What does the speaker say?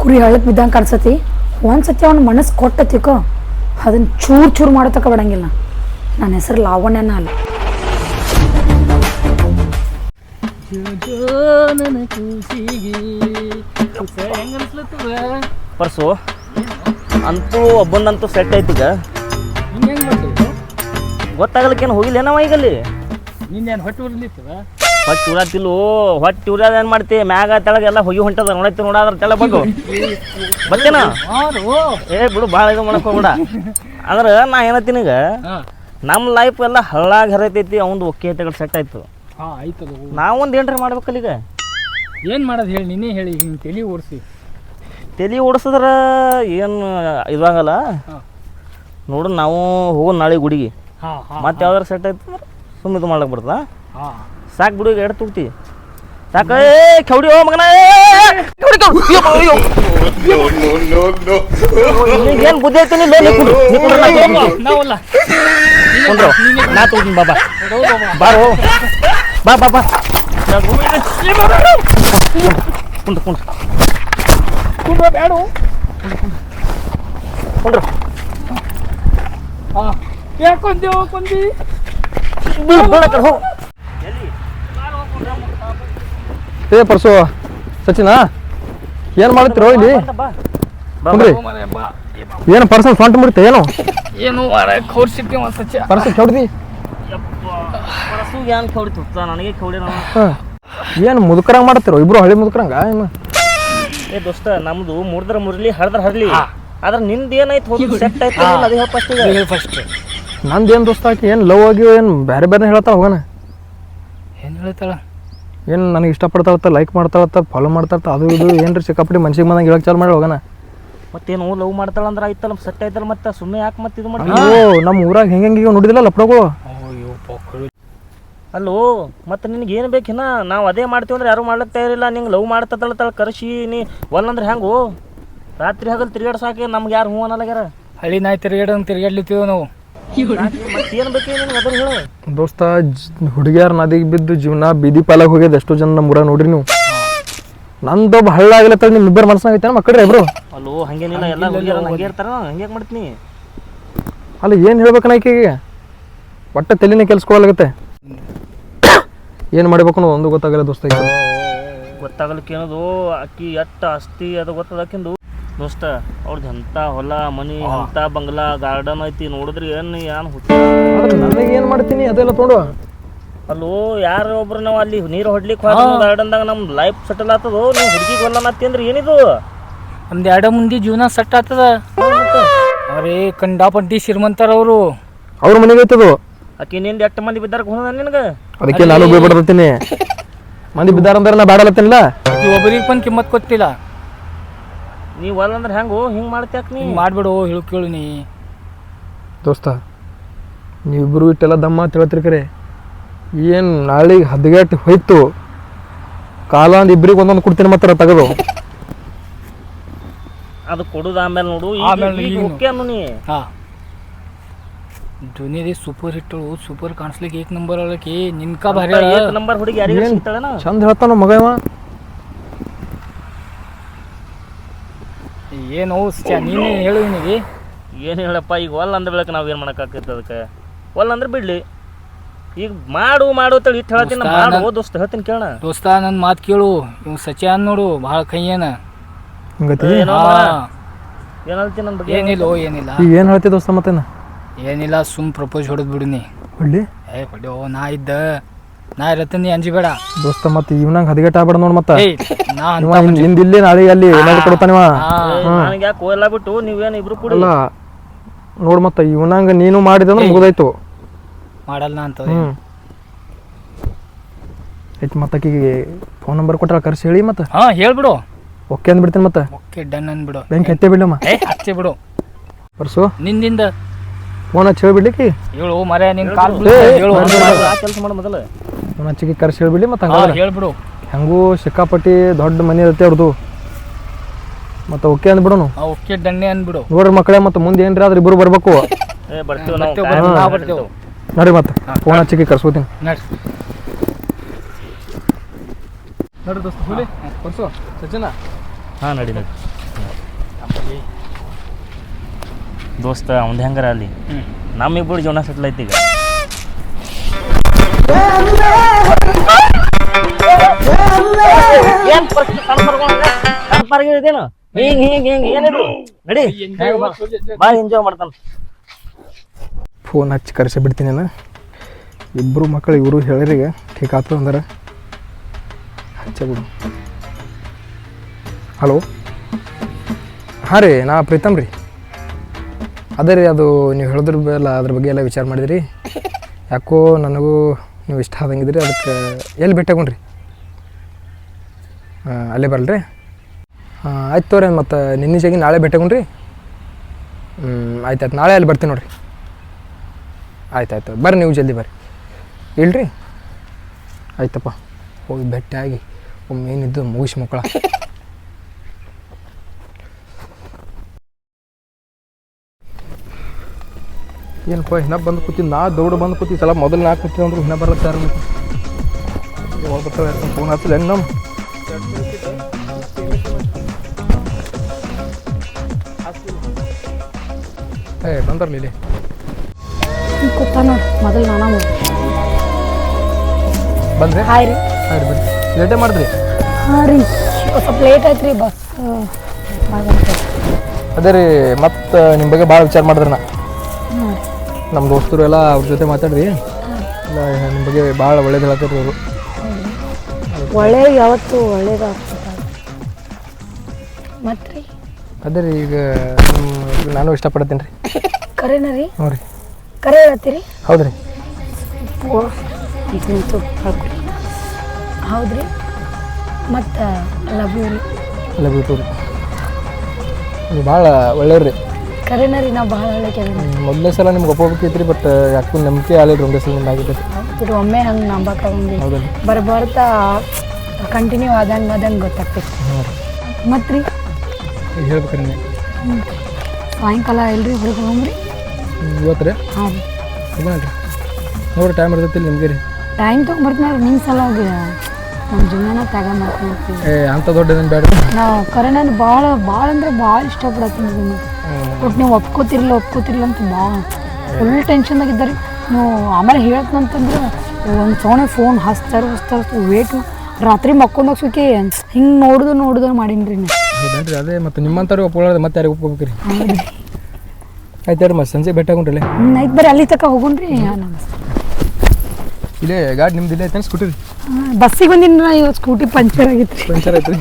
ಕುರಿ ಹಳ್ಳಕ್ ಬಿದ್ದಂಗೆ ಕಾಣಿಸತಿ. ಒಂದ್ಸತಿ ಅವ್ನ ಮನಸ್ಸು ಕೊಟ್ಟತಿಕೋ ಅದನ್ನ ಚೂರು ಚೂರು ಮಾಡತಕ್ಕ ಬಿಡಂಗಿಲ್ಲ. ನನ್ನ ಹೆಸರು ಲಾವಣ್ಯನ ಅಲ್ಲ. ಪರ್ಸು ಅಂತೂ ಒಬ್ಬನಂತೂ ಸೆಟ್ ಐತಿ ಈಗ. ಹೆಂಗೆ ಮಾಡ್ತೀವಿ ಗೊತ್ತಾಗಲಿಕ್ಕೇನು ಹೋಗಿಲ್ಲ ನಾವ ಈಗಲ್ಲಿ? ನಿನ್ನೇನು ಹೊಟ್ಟೆ ಹೊಟ್ಟೆ ಉರಾತಿಲ್ಲು ಹೊಟ್ಟೆ ಉರಾದ ಏನು ಮಾಡ್ತಿ? ಮ್ಯಾಗ ತೆಳಗ ಎಲ್ಲ ಹೋಗಿ ಹೊಂಟದ ನೋಡತ್ತಿ ನೋಡಾದ್ರ ತೆಳ ಬಂದು. ಬರ್ತೇನ ಏ ಬಿಡು ಭಾಳ ಇದು ಮಾಡಕ್ ಹೋಗ್ಬಿಡ. ಆದ್ರೆ ನಾ ಏನತ್ತೀನಿ ಈಗ ನಮ್ಮ ಲೈಫ್ ಎಲ್ಲ ಹಳ್ಳಾಗ ಹರತೈತಿ ಅವಂದು ಒಕ್ಕೆ ತೆಗಡ್ ಸೆಟ್ ಆಯ್ತು. ನಾವೊಂದ್ ಏನ್ರಿ ಮಾಡ್ಬೇಕಲ್ಲ ಈಗ? ಏನು ಮಾಡೋದು ಹೇಳಿ ನಿನ್ನೆ ಹೇಳಿ ಹಿಂಗೆ ತಲೆ ಓಡಿಸಿ. ತಲೆ ಓಡಿಸಿದ್ರ ಏನು ಇದಾಗಲ್ಲ? ನೋಡು ನಾವು ಹೋಗೋ ನಾಳೆ ಗುಡಿಗೆ. ಮತ್ತೆ ಯಾವ್ದಾರು ಸೆಟ್ ಆಯ್ತು ಅಂದ್ರೆ ಸುಮ್ಮನೆ ಇದು ಮಾಡ್ಲಕ್ಕೆ ಬರ್ತದ ಸಾಕು ಬಿಡು ಎರಡು ತುಗ್ತಿ ಸಾಕ. ಏ ಕೌಡಿ ಓ ಮಗನ ಏನು ಬುದ್ಧಿ ಐತಿ ಕುಂಡ್ರು, ನೀ ಕುಂಡ್ರು, ನಾ ತಗೊಂಡ್ತೀನಿ. ನಾವಲ್ಲ. ಕುಂಡ್ರು, ನಾ ತಗೊಂಡ್ತೀನಿ ಬಾಬಾ. ಬಾರೋ. ಬಾ ಬಾ ಬಾ. ಕುಂಡ್ರು ಕುಂಡ್ರು ಕುಂಡ್ರ ಬೇಡ ಕುಂಡ್ರು ಹಾಂ ಯಾಕೊಂದೇವ ಕೊಂದಿ ಬೀಳ್ ಬೀಳ ಕಡೆ ಹೋಗು ಏ ಪರ್ಸು ಸಚಿನ ಏನು ಮಾಡ್ತಿರೋ ಇಲ್ಲಿ? ಬಾ ಕುಂದ್ರಿ. ಏನು ಪರ್ಸನ್ ಸೊಂಟ ಮುಡಿತ ಏನು? ಏನು ಖೋರ್ಸಿಟ್ಟಿ ಒಂದು ಸಚಿ ಪರ್ಸನ್ ಕೆಡ್ದಿ? ಪರಸು ಏನ್ ಕೌಡಿ ತುತ್ತ ನನಗೆ ಕೌಡಿ ಏನು ಮುದುಕರಂಗೆ ಮಾಡ್ತಿರೋ? ಇಬ್ರು ಹಳ್ಳಿ ಮುದುಕರಂಗ ಏನು? ಏ ದೋಸ್ತ ನಮ್ದು ಮುರ್ದ್ರ ಮುರಲಿ ಹರಿದ್ರ ಹರ್ಲಿ. ಆದ್ರೆ ನಿಂದ ಏನಾಯ್ತು ಹೋಗಿ? ಸೆಟ್ ಆಯ್ತು ಅದೇ ಫಸ್ಟ್ ಈಗ ಫಸ್ಟ್ ನಂದು ಏನು ದೋಸ್ತ ಆಕಿ? ಏನು ಲವ್ ಆಗಿ ಏನು ಬೇರೆ ಬೇರೆ ಹೇಳ್ತಾಳ ಹೋಗೋಣ ಏನು ಹೇಳ್ತಾಳ? ಏನು ನನಗೆ ಇಷ್ಟಪಡ್ತಾಳತ್ತ ಲೈಕ್ ಮಾಡ್ತಾಳತ್ತ ಫಾಲೋ ಮಾಡ್ತಾಳತ್ತ ಅದು ಇದು ಏನ್ರಿ ಸಿಕ್ಕಾಪಟ್ಟಿ ಮನ್ಸಿಗೆ ಬಂದಂಗೆ ಹೇಳಕ್ಕೆ ಚಾಲು ಮಾಡಿ ಹೋಗೋಣ. ಮತ್ತೇನು ಲವ್ ಮಾಡ್ತಾಳ ಅಂದ್ರೆ ಆಯ್ತಲ್ಲ ಸೆಟ್ ಆಯ್ತಲ್ಲ ಮತ್ತೆ ಸುಮ್ಮನೆ ಯಾಕೆ ಮತ್ತೆ ಇದು ಮಾಡಿ ಅಯ್ಯೋ ನಮ್ಮ ಊರಾಗ ಹೆಂಗೆ ಹೆಂಗೆ ನೋಡಿದಿಲ್ಲ ಲಪ್ಡಗಳು ಅಲ್ಲೋ ಮತ್ತೆ ನಿನಗೆ ಏನು ಬೇಕಿನ ನಾವು ಅದೇ ಮಾಡ್ತೀವಿ ಅಂದ್ರೆ ಯಾರು ಮಾಡ್ಲಿಕ್ಕೆ ತಯಾರಿಲ್ಲ ನಿಂಗೆ ಲವ್ ಮಾಡ್ತತ್ತಳ ಕರ್ಸಿ ನೀ ಒಲ್ಲಂದ್ರೆ ಹೆಂಗೋ? ರಾತ್ರಿ ಹಗಲು ತಿರುಗಾಡ್ಸಾಕೆ ನಮ್ಗೆ ಯಾರು ಹ್ಞೂ ಅನ್ನಲಾಗ್ಯಾರ ಹಳ್ಳಿ ನಾಯಿ ತಿರ್ಗಾಡಂಗೆ ತಿರ್ಗಾಡ್ಲಿತ್ತೀವಿ ನಾವು. ಏನು ಬೇಕು ನಿನಗೆ ಅದ್ರ ಹೇಳು. ದೋಸ್ತ ಹುಡುಗಿಯಾರ ನದಿಗೆ ಬಿದ್ದು ಜೀವನ ಬೀದಿ ಪಾಲಾಗಿ ಹೋಗ್ಯದ ಎಷ್ಟೋ ಜನ ನಮ್ಮ ಊರಾಗ ನೋಡ್ರಿ ನೀವು. ನಂದೊಬ್ಬ ಹಳ್ಳ ಆಗ್ಲತ್ತ ನಿಮ್ಮ ಇಬ್ಬರು ಮನಸ್ಸಾಗೈತೆ ಮಕ್ಕಳ್ರಿ ಇಬ್ರು? ಅಲ್ಲೋ ಹಂಗೇನಿಲ್ಲ ಎಲ್ಲ ಹುಡುಗಿಯರ ಹಂಗೆ ಇರ್ತಾರ ಹಂಗೆ ಮಾಡ್ತೀನಿ? ಅಲ್ಲ ಏನು ಹೇಳ್ಬೇಕು ಆಕೆಗೆ ಒಟ್ಟ ತಲೆನೇ ಕೆಲ್ಸ್ಕೊಳಗತ್ತೆ ಏನು ಮಾಡ್ಬೇಕು ಒಂದು ಗೊತ್ತಾಗಲ್ಲ ದೋಸ್ತ ಗೊತ್ತಾಗಲಿಕ್ಕೆ ಏನದು? ಅಕ್ಕಿ ಎಟ್ಟ ಅಸ್ತಿ ಅದು ಗೊತ್ತದಕ್ಕಿಂದು ದೋಸ್ತ ಅವ್ರದ್ದು ಎಂಥ ಹೊಲ ಮನಿ ಎಂಥ ಬಂಗ್ಲಾ ಗಾರ್ಡನ್ ಐತಿ ನೋಡಿದ್ರಿ ಏನು ಏನು ಹುಚ್ಚ. ಆದ್ರೆ ನನಗೆ ಏನು ಮಾಡ್ತೀನಿ ಅದೆಲ್ಲ ತೊಗೊಂಡು ಅಲ್ಲೋ ಯಾರು ಒಬ್ರು ನಾವು ಅಲ್ಲಿ ನೀರು ಹೊಡ್ಲಿಕ್ಕೆ ಹೋದ ಗಾರ್ಡನ್ದಾಗ ನಮ್ಮ ಲೈಫ್ ಸೆಟಲ್ ಆತದೋ? ನೀವು ಹುಡುಗಿಗೆ ಹೊಲ್ಲನತ್ತಿ ಏನಿದು? ನಮ್ದು ಎರಡು ಮಂದಿ ಜೀವನ ಸೆಟ್ ಆಗ್ತದ ಅರೇ ಕಂಡಾಪಟ್ಟಿ ಶ್ರೀಮಂತರ ಅವರು. ಅವ್ರ ಮನೆಗೆ ಐತದು ಆಕೆ ನಿಂದ ಎಷ್ಟು ಮಂದಿ ಬಿದ್ದಾರ ಹೋದ ನಿನಗೆ? ಅದಕ್ಕೆ ನಾನು ಬೀಳ್ಬಿಡ್ತೀನಿ ಮಂದಿ ಬಿದ್ದಾರಂದ್ರೆ ನಾ ಬ್ಯಾಡಲತ್ತೀನಿಲ್ಲ ಒಬ್ಬರಿಗೆ ಬಂದು ಕಿಮ್ಮತ್ ಕೊಟ್ಟಿಲ್ಲ. ನೀವು ಅಲ್ಲಂದ್ರೆ ಹೆಂಗೋ? ಹಿಂಗೆ ಮಾಡ್ತ್ಯಾಕ ನೀ? ಹಿಂಗ್ ಮಾಡ್ಬಿಡು ಹೇಳು ಕೇಳು ನೀ. ದೋಸ್ತ ನೀವಿಬ್ಬರು ಇಟ್ಟೆಲ್ಲ ದಮ್ಮ ತಿಳ್ತಿರಿ ಕರೆ. ಏನು ನಾಳೆಗೆ ಹದಗೆಟ್ಟು ಹೋಯ್ತು? ಕಾಲ ಅಂದ್ ಇಬ್ರಿಗೆ ಒಂದೊಂದು ಕೊಡ್ತೀನಿ ಮಾತ್ರ ತೆಗೆದು. ಅದು ಕೊಡುದು ಆಮೇಲೆ ನೋಡು ಆಮೇಲೆ ಈಗ ಈಗ ಓಕೆ ಅನ್ನು ನೀ. ಹಾ. ದುನಿಯಾದಿ ಸೂಪರ್ ಹಿಟ್ಟಳು ಸೂಪರ್ ಕಾಣಿಸ್ಲಿಕ್ಕೆ ಏಕ್ ನಂಬರ್ ಅಳಕಿ ನಿನ್ಕ ಭಾರಿ ಅಳ. ಏಕ್ ನಂಬರ್ ಹುಡುಗಿ ಯಾರಿಗೆ ಏನ್? ಸಿಗ್ತಾಳೇನ? ಚಂದ ಹೇಳ್ತಾನ ಮಗ ಇವ? ಏನು ಸ್ಚ- ನೀನೇ ಹೇಳು ನಿನಗೆ ಏನು ಹೇಳಪ್ಪ ಈಗ ಒಲ್ಲ ಅಂದ್ರೆ ಬೆಳಕ ನಾವು ಏನು ಮಾಡೋಕ್ಕಾಗತ್ತೆ ಅದಕ್ಕೆ? ಒಲ್ಲ ಅಂದ್ರೆ ಬಿಡ್ಲಿ. ಈಗ ಮಾಡು ಮಾಡು ಅಂತೇಳಿ ಇಟ್ಟು ಹೇಳ್ತೀನಿ ನಾ ಮಾಡು. ಓ ದೋಸ್ತ ಹೇಳ್ತೀನಿ ಕೇಳ. ದೋಸ್ತ ನನ್ನ ಮಾತು ಕೇಳು. ಇವ್ ಸಚ್ಯಾನ್ ನೋಡು ಭಾಳ ಕೈಯೇನ. ಹಂಗತಿ? ಏನೋ ಏನು ಹೇಳ್ತೀನಿ ನನ್ನ ಬಗ್ಗೆ? ಏನಿಲ್ಲ ಓ ಏನಿಲ್ಲ. ಈಗ ಏನು ಹೇಳ್ತಿ ದೋಸ್ತ ಮತ್ತೆ ಏನಿಲ್ಲ ಸುಮ್ ಪ್ರಪೋಸ್ ಹೊಡೆದ್ ಬಿಡು ನೀ ಹೊಳ್ಳಿ ಏ ಹೊಡ್ಯೋ ನಾ ಇದ್ದ. ನಾ ಇರತ್ತೀನಿ ನೀ ಅಂಜಿಬೇಡ ದೋಸ್ತ ಮತ್ತೆ ಇವ್ನಂಗೆ ಹದಗೆಟ್ ಆಗ್ಬೇಡ ನೋಡ್ ಮತ್ತೆ. ಏಯ್ ನಾ ಅಂತ ಇವ ಹಿಂದ್ ಇಲ್ಲಿ ನಾಳೆ ಅಲ್ಲಿ ಏನಾದ್ರು ನನಗೆ ಯಾಕೆ ಎಲ್ಲ ಬಿಟ್ಟು? ನೀವೇನು ಇಬ್ರು ಕೂಡ? ಅಲ್ಲ ನೋಡ್ ಮತ್ತ ಇವನಂಗ ನೀನು ಮಾಡಿದಂದ್ರೆ ಮುಗ್ದಾಯ್ತು. ಮಾಡಲ್ಲ ಅಂತ ಹ್ಮ್. ಮತ್ತೆ ಆಕಿಗೆ ಫೋನ್ ನಂಬರ್ ಕೊಟ್ರ ಕರ್ಸಿ ಹೇಳಿ ಮತ್ತೆ. ಹಾ ಹೇಳ್ಬಿಡು. ಓಕೆ ಅಂದ್ಬಿಡ್ತೀನಿ ಮತ್ತೆ. ಓಕೆ ಡನ್ ಅನ್ಬಿಡು ಬೆಂಕಿ ಹತ್ತೆ ಬಿಡಮ್ಮ ಏ ಹಚ್ಚಿ ಬಿಡು. ಬರ್ಸು. ನಿಂದಿಂದ ಫೋನ್ ಹಚ್ಚಿ ಹೇಳ್ಬಿಡ್ಲಿಕ್ಕೆ ಹೇಳು ಮರೆ ನಿನ್ ಕಾಲ್ ಏ, ಹೇಳು. ಕೆಲಸ ಮಾಡು ಮೊದಲು. ಫೋನ್ ಹಚ್ಚಿಗೆ ಕರ್ಸಿ ಹೇಳ್ಬಿಡ್ಲಿ ಮತ್ತೆ ಹಂಗಾದ್ರೆ. ಹೇಳ್ಬಿಡು. ಹೆಂಗೂ ಸಿಕ್ಕಾಪಟ್ಟಿ ದೊಡ್ಡ ಮನೆ ಇರುತ್ತೆ ಅವ್ರದ್ದು ಮತ್ತೆ ಓಕೆ ಅಂದ್ಬಿಡೋನು. ಆ ಓಕೆ ಡನ್ನೆ ಅನ್ಬಿಡು ನೋಡ್ರಿ ಮಕ್ಕಳೇ ಮತ್ತೆ ಮುಂದೆ ಏನ್ರಿ ಆದ್ರೆ ಇಬ್ಬರು ಬರ್ಬೇಕು. ನೋಡ್ರಿ ಮತ್ತೆ ಫೋನ್ ಹಚ್ಚಿಗೆ ಕರ್ಸ್ಕೋತೀನಿ. ನಡ್ರಿ. ದೋಸ್ತ ಹುಲಿ ಸಚಿನ ಹಾಂ ನಡಿ ನಡಿ. ದೋಸ್ತ ಅವ್ನ್ದು ಹೆಂಗಾರ ಅಲ್ಲಿ? ನಮ್ಮಿಬ್ಬರು ಜೀವನ ಸೆಟ್ಲ್ ಐತಿ ಈಗ. ಏನ್ ಪರಿಸ್ಥಿತಿ ಸಣ್ಣ ಬರ್ಕೊಂಡ್ರೆ? ಸಣ್ಣ ಪರ್ಗಿದೇನು? ಹಿಂಗ್ ಹಿಂಗ್ ಹಿಂಗ್ ಏನಿದು ನಡಿ ಭಾಳ ಎಂಜಾಯ್ ಮಾಡ್ತಾನ. ಫೋನ್ ಹಚ್ಚಿ ಕರೆಸಿ ಬಿಡ್ತೀನಿ ನಾನು. ಇಬ್ಬರು ಮಕ್ಕಳು ಇವರು ಹೇಳಿರಿಗೆ ಠೀಕ್ ಆತು ಅಂದ್ರೆ. ಹಚ್ಚಬಿಡು ಹಲೋ? ಹಾಂ ರೀ, ನಾ ಪ್ರೀತಮ್ ರೀ. ಅದೇ ರೀ, ಅದು ನೀವು ಹೇಳಿದ್ರ ಎಲ್ಲ ಅದ್ರ ಬಗ್ಗೆ ಎಲ್ಲ ವಿಚಾರ ಮಾಡಿದ್ರಿ. ಯಾಕೋ ನನಗೂ ನೀವು ಇಷ್ಟ ಆದಂಗಿದ್ರಿ, ಅದಕ್ಕೆ ಎಲ್ಲಿ ಭೇಟಿ ಅಲ್ಲೇ ಬರಲ್ರಿ? ಹಾಂ ಆಯ್ತು ತೋರಿ ಮತ್ತು ನಿನ್ನೆ ಜಾಗಿ ನಾಳೆ ಭೇಟಿಯಾಗೊಂಡ್ರಿ ಹ್ಞೂ ಆಯ್ತು ಆಯ್ತು. ನಾಳೆ ಅಲ್ಲಿ ಬರ್ತೀನಿ ನೋಡಿರಿ. ಆಯ್ತು ಆಯ್ತು ಬರ್ರಿ ನೀವು ಜಲ್ದಿ ಬರ್ರಿ. ಇಲ್ರಿ? ಆಯ್ತಪ್ಪ. ಹೋಗಿ ಭೇಟಿಯಾಗಿ ಒಮ್ಮೆ ಏನಿದ್ದು ಮುಗಿಸಿ ಮಕ್ಕಳ. ಏನಪ್ಪ ಹಿನ್ನ ಬಂದು ಕೂತೀನಿ ನಾ, ದೌಡು ಬಂದು ಕೂತಿ ಸಲ ಮೊದಲು ನಾ ಕೂತಿ ಅಂದ್ರೆ ಹಿನ್ನ ಬರುತ್ತೆ ಯಾರು ಯಾವಾಗ ಬರ್ತಾವೆ ಫೋನ್ ಹಚ್ಚಲ್ಲ ನಮ್ಮ ಏ ಬಂದರ್ಲಿ ಇಲ್ಲಿ. ಕೂತ ನೋಡಿ ಮೊದಲು ನಾನು ಬಂದ್ರೆ? ಹಾಯ್ ರೀ. ಹಾಂ ರೀ ಬನ್ನಿ ಲೇಟೇ ಮಾಡಿದ್ರಿ? ಹಾಂ ರೀ. ಸ್ವಲ್ಪ ಲೇಟ್ ಆಯ್ತು ರೀ ಬಸ್ ಅದೇ ರೀ ಮತ್ತು ನಿಮ್ಮ ಬಗ್ಗೆ ಭಾಳ ವಿಚಾರ ಮಾಡಿದ್ರಿ ನಾ. ನಮ್ಮ ದೋಸ್ತರು ಎಲ್ಲ ಅವ್ರ ಜೊತೆ ಮಾತಾಡ್ರಿ. ಎಲ್ಲ ನಿಮ್ಮ ಬಗ್ಗೆ ಭಾಳ ಒಳ್ಳೇದು ಹೇಳ್ತಾರೆ ಅವರು. ಒಳ್ಳೆ ಯಾವತ್ತು ಒಳ್ಳೇದಾಗ್ತದೆ ಮತ್ತೆ ಅದೇ ರೀ ಈಗ ನಾನು ಇಷ್ಟಪಡ್ತೀನಿ ರೀ ಕರೆನ ರೀ? ಹ್ಞೂ ರೀ. ಕರೆ ಹೇಳತ್ತೀರಿ ಹೌದು ರೀ ಈಗ ಹೌದು ರೀ ಹೌದ್ರಿ? ಮತ್ತು ಲವ್ ಯು ರೀ. ಎಲ್ಲ ಬಿಟ್ಟು ರೀ ನೀವು ಭಾಳ ಒಳ್ಳೆಯವ್ರಿ ಕರೆನ ರೀ ನಾವು ಭಾಳ ಒಳ್ಳೆ ಕೇಳಿ ಮೊದಲನೇ ಸಲ ನಿಮ್ಗೆ ಒಪ್ಪಬೇಕಿತ್ತು ರೀ ಬಟ್ ಯಾಕೂ ನಂಬಿಕೆ ಆಗಲಿಲ್ಲ ಒಂದೇ ಸಲ ನಿಮ್ಗೆ ಆಗಿದೆ ಬಿಡು ಒಮ್ಮೆ ಹಂಗೆ ನಂಬಕ್ಕಾಗಂಗಿಲ್ಲ. ಹೌದಲ್ಲ ಬರ ಬರ್ತಾ ಕಂಟಿನ್ಯೂ ಆದಂಗೆ ಆದಂಗೆ ಗೊತ್ತಾಗ್ತೈತಿ. ಮತ್ತೆ ರೀ. ಮತ್ತು ರೀ ಹೇಳ್ಬೇಕ್ರಿ ನೀವು ಸಾಯಂಕಾಲ ಎಲ್ರಿ ಹೊರಗೆ ಹೋಗ್ರಿ. ಇವತ್ತು ರೀ ಹಾಂ. ರೀ ನೋಡಿ ನೋಡ್ರಿ ಟೈಮ್ ಇರ್ತೈತಿಲ್ಲ ನಿಮಗೆ ರೀ. ಟೈಮ್ ತೊಗೊಂಬರ್ತೀನಿ ನಿಮ್ಮ ಸಲುವಾಗಿ. ನಮ್ಮ ಜೀವನ ತಗ ಮಾಡ್ಕೊಂಡ್ತೀವಿ ಏ ದೊಡ್ಡ ದೊಡ್ಡದೇನು ಬೇಡ ನಾವು ಕರೆ ನಾನು ಭಾಳ ಭಾಳ ಅಂದ್ರೆ ಭಾಳ ಇಷ್ಟಪಡತ್ತೀನಿ ನಿಮ್ಮ ಒಟ್ಟು ನೀವು ಒಪ್ಕೋತಿರ್ಲಿಲ್ಲ ಒಪ್ಕೋತಿರ್ಲಿಲ್ಲ ಅಂತ ಭಾಳ ಫುಲ್ ಟೆನ್ಷನ್ದಾಗ ಇದ್ದಾರೆ ನೀವು ಆಮೇಲೆ ಹೇಳ್ತಂತಂದ್ರೆ ಒಂದು ಸೋಣೆ ಫೋನ್ ಹಚ್ತಾರೆ ಹಚ್ತಾರೆ ವೇಟ್ ರಾತ್ರಿ ಮಕ್ಕೊಂಡೋಗ್ಸೋಕೆ ಹಿಂಗೆ ನೋಡಿದ್ರು ನೋಡಿದ್ರು ಮಾಡೀನಿ ರೀ ನೀವು. ಹೌದೇನ್ರಿ ಅದೇ ಮತ್ತೆ ನಿಮ್ಮಂಥವ್ರಿಗೆ ಒಪ್ಕೊಳ್ಳೋದು ಮತ್ತೆ ಯಾರಿಗೆ ಒಪ್ಕೋಬೇಕ್ರಿ? ಆಯ್ತು ಹೇಳ್ರಿ ಮತ್ತೆ ಸಂಜೆ ಭೇಟಿ ಆಗೊಂಡ್ರಲ್ಲ ಆಯ್ತು ಬರೀ ಅಲ್ಲಿ ತಕ ಹೋಗೋಣ್ರಿ. ಇಲ್ಲೇ ಗಾಡಿ ನಿಮ್ದು ಇಲ್ಲೇ ಐತೆ ಸ್ಕೂಟಿ ಬಸ್ಸಿಗೆ ಬಂದಿನ ಇವತ್ತು ಸ್ಕೂಟಿ ಪಂಚರ್ ಆಗಿತ್ತು ರೀ ಪಂಚರ್ ಐತ್ರಿ